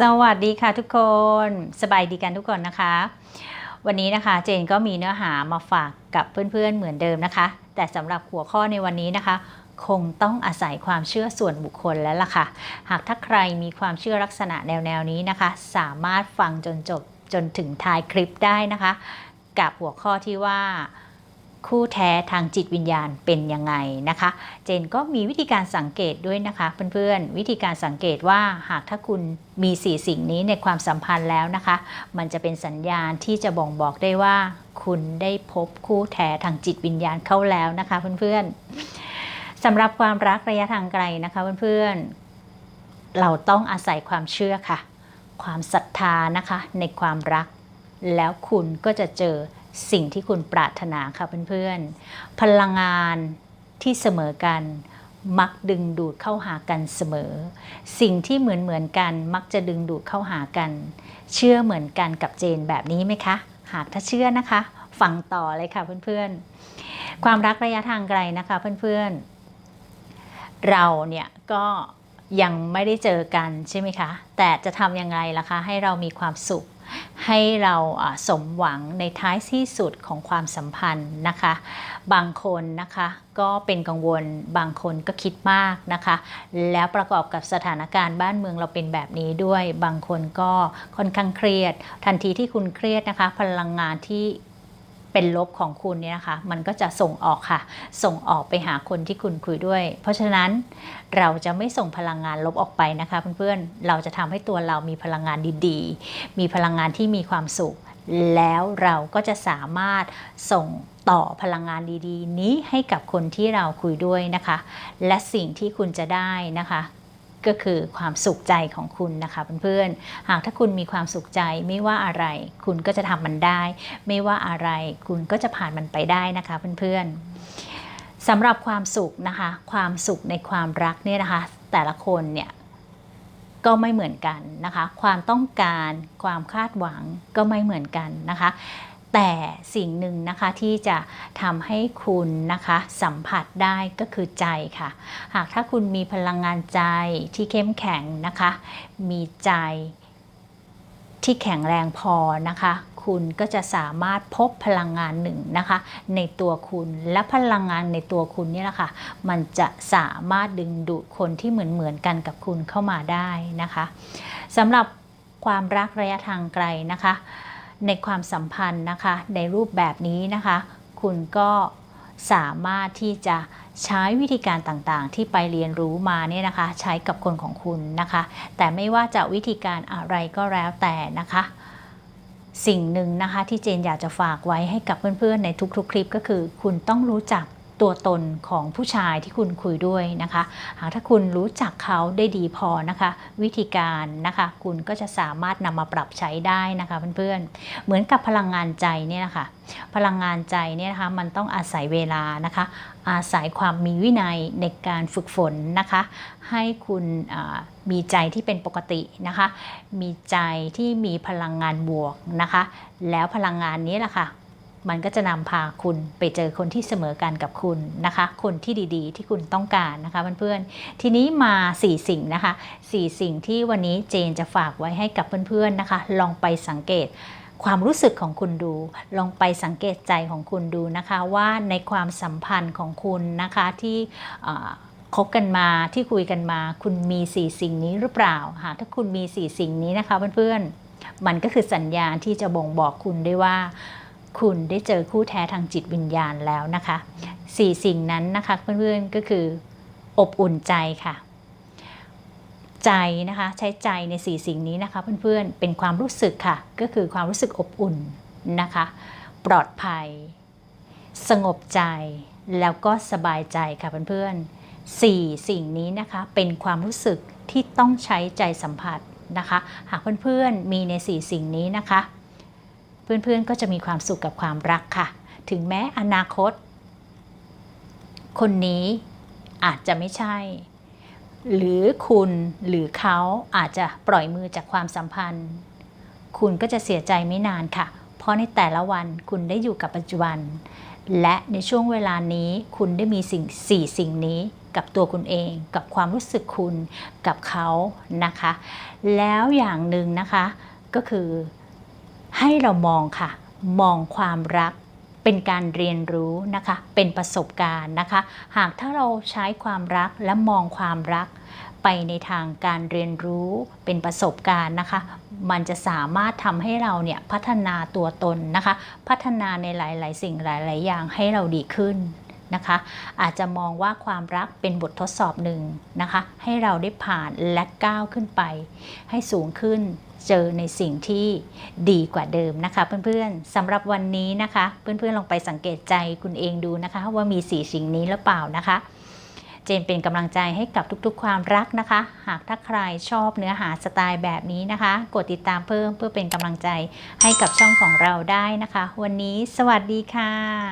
สวัสดีค่ะทุกคนสบายดีกันทุกคนนะคะ วันนี้นะคะเจนก็มีเนื้อหามาฝากกับเพื่อนๆเหมือนเดิมนะคะ แต่สำหรับหัวข้อในวันนี้นะคะ คงต้องอาศัยความเชื่อส่วนบุคคลแล้วล่ะค่ะ หากถ้าใครมีความเชื่อลักษณะแนวๆนี้นะคะ สามารถฟังจนจบจนถึงท้ายคลิปได้นะคะ กับหัวข้อที่ว่า คู่แท้ทางจิตวิญญาณเป็นยังไงนะคะ เจนก็มีวิธีการสังเกตด้วยนะคะ เพื่อนๆ วิธีการสังเกตว่าหากถ้าคุณมีสี่สิ่งนี้ในความสัมพันธ์แล้วนะคะ มันจะเป็นสัญญาณที่จะบ่งบอกได้ว่า คุณได้พบคู่แท้ทางจิตวิญญาณเข้าแล้วนะคะเพื่อนๆสำหรับความรักระยะทางไกลนะคะเพื่อนๆ เราต้องอาศัยความเชื่อค่ะ ความศรัทธานะคะในความรัก แล้วคุณก็จะเจอ สิ่งที่คุณปรารถนาค่ะเพื่อนๆ พลังงานที่เสมอกัน มักดึงดูดเข้าหากันเสมอ สิ่งที่เหมือนเหมือนๆกันมักจะดึงดูดเข้าหากัน เชื่อเหมือนกันกับเจนแบบนี้ไหมคะ หากถ้าเชื่อนะคะ ฟังต่อเลยค่ะเพื่อนๆ ความรักระยะทางไกลนะคะเพื่อนๆ เราเนี่ยก็ยังไม่ได้เจอกันใช่ไหมคะ แต่จะทำยังไงล่ะคะ ให้เรามีความสุข ให้เราสมหวังในท้ายที่สุดของความสัมพันธ์นะคะ บางคนนะคะก็เป็นกังวลบางคนก็คิดมากนะคะ แล้วประกอบกับสถานการณ์บ้านเมืองเราเป็นแบบนี้ด้วย บางคนก็ค่อนข้างเครียด ทันทีที่คุณเครียดนะคะ พลังงานที่ เป็นลบของคุณเนี่ยนะคะ มันก็จะส่งออกค่ะ ส่งออกไปหาคนที่คุณคุยด้วย เพราะฉะนั้นเราจะไม่ส่งพลังงานลบออกไปนะคะเพื่อนๆ เราจะทำให้ตัวเรามีพลังงานดีๆ มีพลังงานที่มีความสุข แล้วเราก็จะสามารถส่งต่อพลังงานดีๆ นี้ให้กับคนที่เราคุยด้วยนะคะ และสิ่งที่คุณจะได้นะคะ ก็คือความสุขใจของคุณนะคะเพื่อนๆ หากถ้าคุณมีความสุขใจไม่ว่าอะไร คุณก็จะทำมันได้ ไม่ว่าอะไร คุณก็จะผ่านมันไปได้นะคะเพื่อนๆสำหรับความสุขนะคะ ความสุขในความรักเนี่ยนะคะ แต่ละคนเนี่ยก็ไม่เหมือนกันนะคะ ความต้องการ ความคาดหวังก็ไม่เหมือนกันนะคะ แต่สิ่งหนึ่งนะคะที่จะทำให้คุณนะคะสัมผัสได้ก็คือใจค่ะ หากถ้าคุณมีพลังงานใจที่เข้มแข็งนะคะ มีใจที่แข็งแรงพอนะคะ คุณก็จะสามารถพบพลังงานหนึ่งนะคะ ในตัวคุณและพลังงานในตัวคุณนี่แหละค่ะ มันจะสามารถดึงดูดคนที่เหมือนเหมือนกันกับคุณเข้ามาได้นะคะสำหรับความรักระยะทางไกลนะคะ ในความสัมพันธ์นะคะ ในรูปแบบนี้นะคะ คุณก็สามารถที่จะใช้วิธีการต่างๆ ที่ไปเรียนรู้มาเนี่ยนะคะ ใช้กับคนของคุณนะคะ แต่ไม่ว่าจะวิธีการอะไรก็แล้วแต่นะคะ สิ่งหนึ่งนะคะที่เจนอยากจะฝากไว้ให้กับเพื่อนๆ ในทุกๆ คลิปก็คือ คุณต้องรู้จัก ตัวตนของผู้ชายที่คุณคุยด้วยนะคะ หากถ้าคุณรู้จักเขาได้ดีพอนะคะ วิธีการนะคะ คุณก็จะสามารถนำมาปรับใช้ได้นะคะเพื่อนๆ เหมือนกับพลังงานใจเนี่ยนะคะพลังงานใจเนี่ยนะคะมันต้องอาศัยเวลานะคะ อาศัยความมีวินัยในการฝึกฝนนะคะ ให้คุณมีใจที่เป็นปกตินะคะ มีใจที่มีพลังงานบวกนะคะ แล้วพลังงานนี้แหละค่ะ มันก็จะนำพาคุณไปเจอคนที่เสมอกันกับคุณนะคะ คนที่ดีๆ ที่คุณต้องการนะคะเพื่อนๆ ทีนี้มา 4 สิ่งนะคะ 4 สิ่งที่วันนี้เจนจะฝากไว้ให้กับเพื่อนๆนะคะ ลองไปสังเกตความรู้สึกของคุณดู ลองไปสังเกตใจของคุณดูนะคะว่าในความสัมพันธ์ของคุณนะคะที่คบกันมาที่คุยกันมา คุณมี4สิ่งนี้หรือเปล่าหากถ้าคุณมี4สิ่งนี้นะคะเพื่อนๆมันก็คือสัญญาณที่จะบ่งบอกคุณได้ว่า คุณได้เจอคู่แท้ทางจิตวิญญาณแล้วนะคะสี่สิ่งนั้นนะคะเพื่อนๆก็คืออบอุ่นใจค่ะใจนะคะใช้ใจในสี่สิ่งนี้นะคะเพื่อนๆเป็นความรู้สึกค่ะ ก็คือความรู้สึกอบอุ่นนะคะ ปลอดภัย สงบใจแล้วก็สบายใจค่ะเพื่อนๆสี่สิ่งนี้นะคะเป็นความรู้สึกที่ต้องใช้ใจสัมผัสนะคะ หากเพื่อนๆมีในสี่สิ่งนี้นะคะ เพื่อนๆก็จะมีความสุขกับความรักค่ะ ถึงแม้อนาคต คนนี้อาจจะไม่ใช่ หรือคุณหรือเขาอาจจะปล่อยมือจากความสัมพันธ์ คุณก็จะเสียใจไม่นานค่ะ เพราะในแต่ละวันคุณได้อยู่กับปัจจุบัน และในช่วงเวลานี้คุณได้มีสิ่งสี่สิ่งนี้กับตัวคุณเอง กับความรู้สึกคุณกับเขานะคะ แล้วอย่างหนึ่งนะคะก็คือ ให้เรามองค่ะ มองความรักเป็นการเรียนรู้นะคะ เป็นประสบการณ์นะคะ หากถ้าเราใช้ความรักและมองความรัก ไปในทางการเรียนรู้เป็นประสบการณ์นะคะ มันจะสามารถทำให้เราเนี่ยพัฒนาตัวตนนะคะ พัฒนาในหลาย ๆ สิ่งหลาย ๆ อย่างให้เราดีขึ้น นะคะ อาจจะมองว่าความรักเป็นบททดสอบหนึ่งนะคะ ให้เราได้ผ่านและก้าวขึ้นไป ให้สูงขึ้นเจอในสิ่งที่ดีกว่าเดิมนะคะ เพื่อนๆสำหรับวันนี้นะคะ เพื่อนๆลองไปสังเกตใจคุณเองดูนะคะ ว่ามีสีสิ่งนี้หรือเปล่านะคะ เจนเป็นกำลังใจให้กับทุกๆ ความรักนะคะ หากถ้าใครชอบเนื้อหาสไตล์แบบนี้นะคะ กดติดตามเพิ่มเพื่อเป็นกำลังใจให้กับช่องของเราได้นะคะ วันนี้สวัสดีค่ะ